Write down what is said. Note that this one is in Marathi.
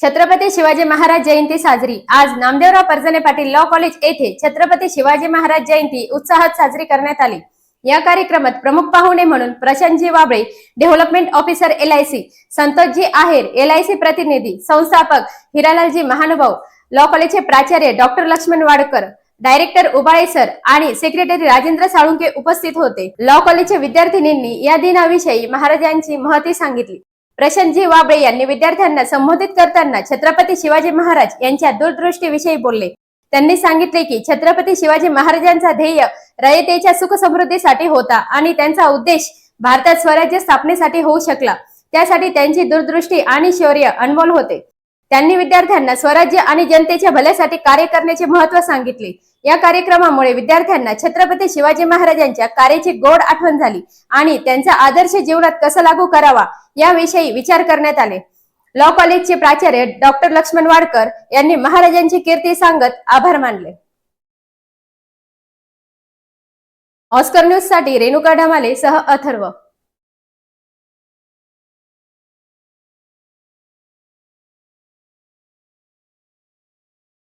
छत्रपती शिवाजी महाराज जयंती साजरी. आज नामदेवराव पर्जने पाटील लॉ कॉलेज येथे छत्रपती शिवाजी महाराज जयंती उत्साहात साजरी करण्यात आली. या कार्यक्रमात प्रमुख पाहुणे म्हणून Prashantji Wable development officer LIC Santoshji Aher LIC प्रतिनिधी संस्थापक हिरालालजी महानुभाव लॉ कॉलेजचे प्राचार्य doctor Laxman Wadkar director Ubale sir आणि सेक्रेटरी राजेंद्र साळुंके उपस्थित होते. लॉ कॉलेजच्या विद्यार्थिनींनी या दिनाविषयी महाराजांची महती सांगितली. प्रशांतजी वाबळे यांनी विद्यार्थ्यांना संबोधित करताना छत्रपती शिवाजी महाराज यांच्या दूरदृष्टीविषयी बोलले. त्यांनी सांगितले की छत्रपती शिवाजी महाराजांचा ध्येय रयतेच्या सुख समृद्धीसाठी होता आणि त्यांचा उद्देश भारतात स्वराज्य स्थापनेसाठी होऊ शकला. त्यासाठी त्यांची दूरदृष्टी आणि शौर्य अनमोल होते. त्यांनी विद्यार्थ्यांना स्वराज्य आणि जनतेच्या भल्यासाठी कार्य करण्याचे महत्त्व सांगितले. या कार्यक्रमामुळे विद्यार्थ्यांना छत्रपती शिवाजी महाराजांच्या कार्याची गोड आठवण झाली आणि त्यांचा आदर्श जीवनात कसा लागू करावा याविषयी विचार करण्यात आले. लॉ कॉलेजचे प्राचार्य डॉक्टर लक्ष्मण वाडकर यांनी महाराजांची कीर्ती सांगत आभार मानले. ऑस्कर न्यूजसाठी रेणुका ढमाले सह अथर्व.